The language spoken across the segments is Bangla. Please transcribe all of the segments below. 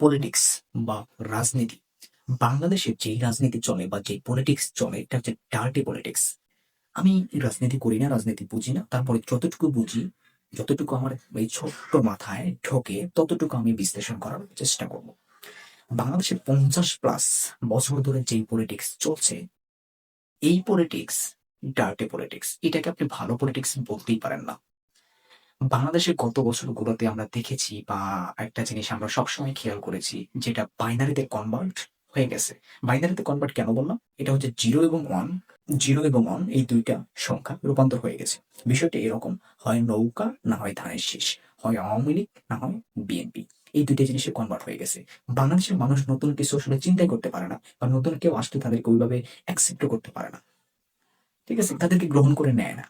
পলিটিক্স বা রাজনীতি। বাংলাদেশের যেই রাজনীতি চলে বা যেই পলিটিক্স চলে, এটা হচ্ছে ডার্টি পলিটিক্স আমি রাজনীতি করি না, রাজনীতি বুঝি না, তারপরে যতটুকু বুঝি, যতটুকু আমার এই ছোট্ট মাথায় ঢোকে, ততটুকু আমি বিশ্লেষণ করার চেষ্টা করব। বাংলাদেশে পঞ্চাশ প্লাস বছর ধরে যেই পলিটিক্স চলছে, এই পলিটিক্স ডার্টি পলিটিক্স এটাকে আপনি ভালো পলিটিক্স বলতেই পারেন না। বাংলাদেশের গত বছরগুলোতে আমরা দেখেছি বা একটা জিনিস আমরা সবসময় খেয়াল করেছি, যেটা বাইনারিতে কনভার্ট হয়ে গেছে। বাইনারিতে কনভার্ট কেন বললাম? এটা হচ্ছে জিরো এবং ওয়ান জিরো এবং ওয়ান এই দুইটা সংখ্যা রূপান্তর হয়ে গেছে। বিষয়টা এরকম, হয় নৌকা না হয় ধানের শীষ, হয় আওয়ামী লীগ না হয় বিএনপি এই দুইটা জিনিসে কনভার্ট হয়ে গেছে। বাংলাদেশের মানুষ নতুন কিছু আসলে চিন্তাই করতে পারে না বা নতুন কেউ আসলে তাদেরকে ওইভাবে অ্যাকসেপ্ট করতে পারে না। ঠিক আছে? তাদেরকে গ্রহণ করে নেয় না।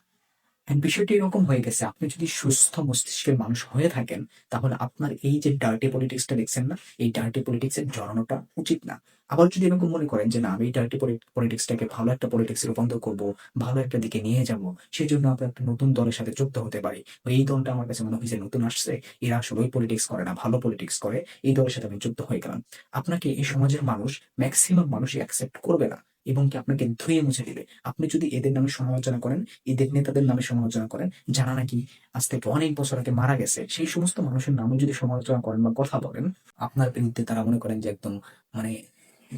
বিষয়টি এরকম হয়ে গেছে, আপনি যদি সুস্থ মস্তিষ্কের মানুষ হয়ে থাকেন, তাহলে আপনার এই যে ডার্টি পলিটিক্সটা দেখছেন না, এই ডার্টি পলিটিক্সের জড়ানোটা উচিত না। আবার যদি এরকম মনে করেন যে, না, আমি ডার্টি পলিটিক্সটাকে ভালো একটা পলিটিক্সে রূপান্তর করব, ভালো একটা দিকে নিয়ে যাব সেই জন্য আমরা একটা নতুন দলের সাথে যুক্ত হতে পারি। এই দলটা আমার কাছে মনে হয়েছে নতুন আসছে, এরা আসলে ওই পলিটিক্স করে না, ভালো পলিটিক্স করে, এই দলের সাথে আমি যুক্ত হয়ে গেলাম। আপনাকে এই সমাজের মানুষ ম্যাক্সিমাম মানুষই অ্যাকসেপ্ট করবে না। এবং কি আপনাকে ধুয়ে মুছে দিবে। আপনি যদি এদের নামে সমালোচনা করেন, এদের নেতাদের নামে সমালোচনা করেন, যারা নাকি আজ থেকে অনেক বছর আগে মারা গেছে, সেই সমস্ত মানুষের নামে যদি সমালোচনা করেন বা কথা বলেন, আপনার বিরুদ্ধে তারা মনে করেন যে একদম মানে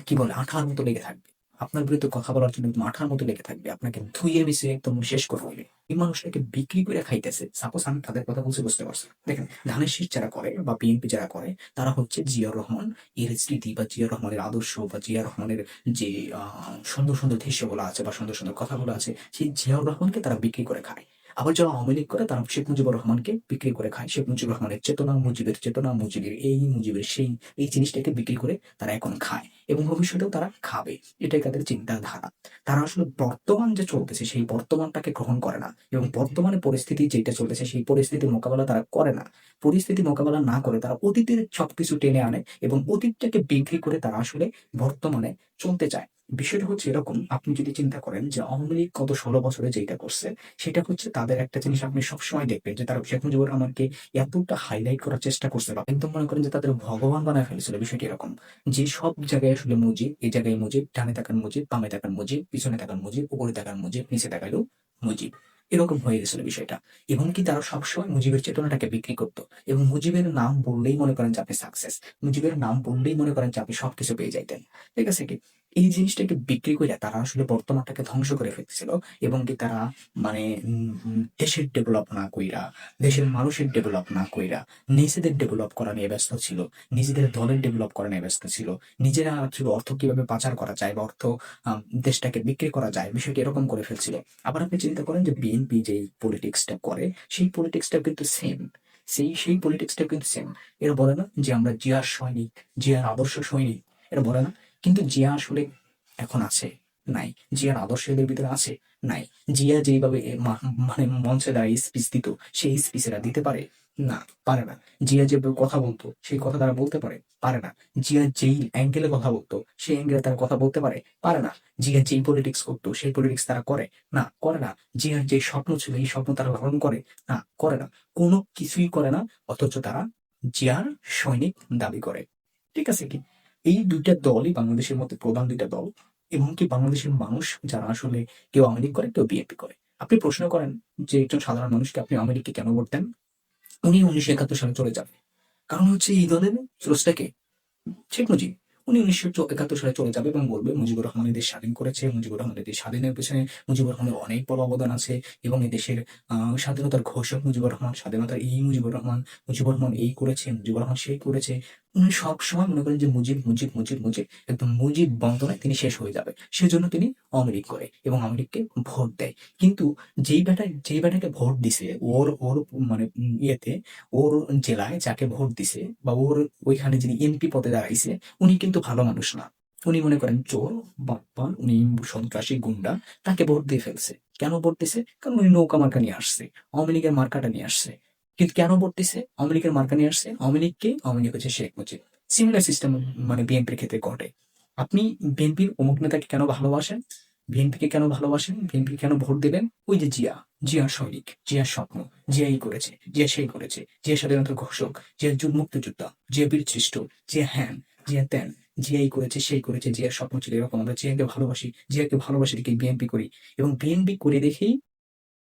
কি বলে, আঠার মতো লেগে থাকবে। আপনার বিরুদ্ধে কথা বলার জন্য আঠার মতো লেগে থাকবে। আপনাকে ধুয়ে মিশিয়ে একদম শেষ করে দিবে। এই মানুষটাকে বিক্রি করে খাইতেছে। সাপোজ আমি তাদের কথা বলছি, বুঝতে পারছি। দেখেন, ধানের শীষ যারা করে বা বিএনপি যারা করে, তারা হচ্ছে জিয়া রহমান, এর স্মৃতি বা জিয়া রহমানের আদর্শ বা জিয়া রহমানের যে সুন্দর সুন্দর দৃশ্যগুলো আছে বা সুন্দর সুন্দর কথাগুলো আছে, সেই জিয়াউর রহমানকে তারা বিক্রি করে খায়। আবার যারা আওয়ামী লীগ করে, তারা শেখ মুজিবুর রহমানকে বিক্রি করে খায়। শেখ মুজিবুর রহমানের চেতনা, মুজিবের চেতনা, মুজিবের এই, মুজিবের সেই, এই জিনিসটাকে বিক্রি করে তারা এখন খায় এবং ভবিষ্যতেও তারা খাবে। এটাই তাদের চিন্তাধারা। তারা আসলে বর্তমান যে চলতেছে, সেই বর্তমানটাকে গ্রহণ করে না এবং বর্তমানে পরিস্থিতি যেটা চলতেছে, সেই পরিস্থিতির মোকাবেলা তারা করে না। পরিস্থিতি মোকাবেলা না করে তারা অতীতের সবকিছু টেনে আনে এবং অতীতটাকে বিক্রি করে তারা আসলে বর্তমানে চলতে চায়। বিষয়টা হচ্ছে এরকম, আপনি যদি চিন্তা করেন যে আওয়ামী লীগ ষোলো বছরে যেটা করছে, সেটা হচ্ছে তাদের একটা জিনিস আপনি সবসময় দেখবেন যে তারা শেখ মুজিবুর রহমানকে এতটা হাইলাইট করার চেষ্টা করছে বা একদম মনে করেন যে তাদের ভগবান বানায় ফেলেছিল বিষয়টি এরকম। যে সব জায়গায় আসলে মুজিব এই জায়গায় মুজিব ডানে তাকান মুজিব বামে তাকান মুজিব পিছনে তাকান মুজিব উপরে তাকান মুজিব নিচে তাকাইলেও মুজিব এরকম হয়ে গেছিল বিষয়টা। এবং কি তারা সবসময় মুজিবের চেতনাটাকে বিক্রি করতো। এবং মুজিবের নাম বললেই মনে করেন যে আপনি সাকসেস মুজিবের নাম বললেই মনে করেন যে আপনি সবকিছু পেয়ে যাইতেন। ঠিক আছে কি? এই জিনিসটাকে বিক্রি করে তারা আসলে বর্তমানটাকে ধ্বংস করে ফেলছিল এবং কি তারা মানে দেশের ডেভেলপ না কইরা, দেশের মানুষের ডেভেলপ না কইরা নিজেদের ডেভেলপ করা নিয়ে ব্যস্ত ছিল, নিজেদের দলের ডেভেলপ করা নিয়ে ব্যস্ত ছিল, নিজেরা আসলে অর্থ কীভাবে পাচার করা যায় বা অর্থ দেশটাকে বিক্রি করা যায় বিষয়টি এরকম করে ফেলছিল। আবার আপনি চিন্তা করেন যে বিএনপি যেই পলিটিক্সটা করে, সেই পলিটিক্সটা কিন্তু সেম সেই সেই পলিটিক্সটা কিন্তু সেম এরা বলে না যে আমরা জিয়ার সৈনিক, জিয়ার আদর্শ সৈনিক। এরা বলে না কিন্তু জিয়া আসলে এখন আছে, নাই। জিয়ার আদর্শ এদের ভিতরে আছে, নাই। জিয়া যেইভাবে মানে মঞ্চে দাঁড়িয়ে স্পিচ দিত, সেই স্পিচ এরা দিতে পারে? না পারে না। জিয়া যে কথা বলতো, সেই কথা তারা বলতে পারে? পারে না। জিয়া যেই অ্যাঙ্গেলে কথা বলতো, সেই অ্যাঙ্গেলে তারা কথা বলতে পারে? পারে না। জিয়া যেই পলিটিক্স করতো, সেই পলিটিক্স তারা করে? না করে না। জিয়ার যে স্বপ্ন ছিল, এই স্বপ্ন তারা লালন করে? না করে না। কোনো কিছুই করে না, অথচ তারা জিয়ার সৈনিক দাবি করে। ঠিক আছে কি? এই দুইটা দলই বাংলাদেশের মধ্যে প্রধান দুইটা দল এবং কি বাংলাদেশের মানুষ যারা আসলে কেউ আওয়ামী করে, কেউ বিএনপি করে। আপনি প্রশ্ন করেন যে একজন সাধারণ মানুষকে আপনি আওয়ামী লীগকে কেন ভোট দেন? উনি উনিশশো একাত্তর সালে চলে যাবে। কারণ হচ্ছে এই দলের স্রষ্টাকে শেখ মুজিব। উনি উনিশশো একাত্তর সালে চলে যাবে এবং বলবে, মুজিবুর রহমান এদের স্বাধীন করেছে, মুজিবুর রহমান এদের স্বাধীনের পেছনে মুজিবুর রহমানের অনেক বড় অবদান আছে এবং এই দেশের স্বাধীনতার ঘোষক মুজিবুর রহমান, স্বাধীনতার এই মুজিবুর রহমান মুজিবুর রহমান এই করেছে, মুজিবুর রহমান সেই করেছে। উনি সব সময় মনে করেন যে মুজিব মুজিব মুজিব মুজিব। একদম মুজিব বন্দনায় তিনি শেষ হয়ে যাবে। সেজন্য তিনি অমরিক করে এবং লীগকে ভোট দেয়। কিন্তু যেই বেটা যেই বেটাকে ভোট দিছে, ওর ওর মানে ইয়েতে, ওর জেলায় যাকে ভোট দিছে বা ওর ওইখানে যিনি এমপি পদে দাঁড়াইছে, উনি কিন্তু ভালো মানুষ না। উনি মনে করেন চোর বাপ্পান উনি সন্ত্রাসী, গুন্ডা, তাকে ভোট দিয়ে ফেলছে। কেন ভোট দিছে? কারণ উনি নৌকা মার্কা নিয়ে আসছে লীগের মার্কাটা নিয়ে আসছে। কিন্তু কেন দিছে আওয়ামী লীগের মার্কা নিয়ে আসছে। আওয়ামী লীগকে আওয়ামী লীগ হচ্ছে শেখ মুজিব। সিমিলার সিস্টেম মানে বিএনপির ক্ষেত্রে ঘটে। আপনি বিএনপির অমুক নেতাকে কেন ভালোবাসেন? বিএনপিকে কেন ভালোবাসেন? বিএনপি কেন ভোট দেবেন? ওই যে জিয়া। জিয়ার সৈনিক। জিয়ার স্বপ্ন। জিয়াই করেছে। জিয়া সেই করেছে। জিয়া স্বাধীনতার ঘোষক। জিয়া যুগ মুক্তিযোদ্ধা। জিয়া বীরশ্রেষ্ঠ জিয়া হ্যান। জিয়া ত্যান। জিয়াই করেছে, সেই করেছে। জিয়ার স্বপ্ন ছিল এরকম। আমরা জিয়াকে ভালোবাসি। জিয়াকে ভালোবাসি দেখে বিএনপি করি। এবং বিএনপি করে দেখেই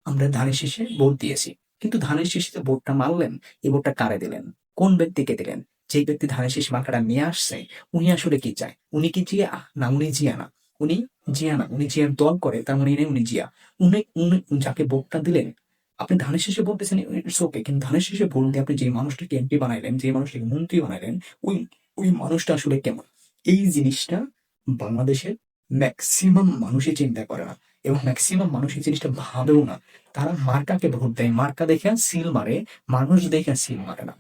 আমরা ধানের শেষে ভোট দিয়েছি। কিন্তু ধানের শেষে ভোটটা মারলেন এই ভোটটা কারে দিলেন? কোন ব্যক্তিকে দিলেন? যে ব্যক্তি ধানের শেষ মার্কাটা নিয়ে আসছে, উনি আসলে কি চায়? উনি কি জিয়া? না, উনি জিয়া না। উনি জিয়া না, উনি জিয়ার দল করে, তার মানে উনি জিয়া। উনি উনি যাকে ভোটটা দিলেন, আপনি ধানের শেষে বলতেছেন ইটস ওকে কিন্তু ধানের শেষে ভোট আপনি যে মানুষটাকে এমপি বানাইলেন যে মানুষটাকে মন্ত্রী বানাইলেন, ওই ওই মানুষটা আসলে কেমন? এই জিনিসটা বাংলাদেশের ম্যাক্সিমাম মানুষই চিন্তা করে না। এবং ম্যাক্সিমাম মানুষ এই জিনিসটা ভাবেও না। তারা মার্কাকে ভোট দেয়। মার্কা দেখে সিল মারে। মানুষ দেখে সিল মারে না।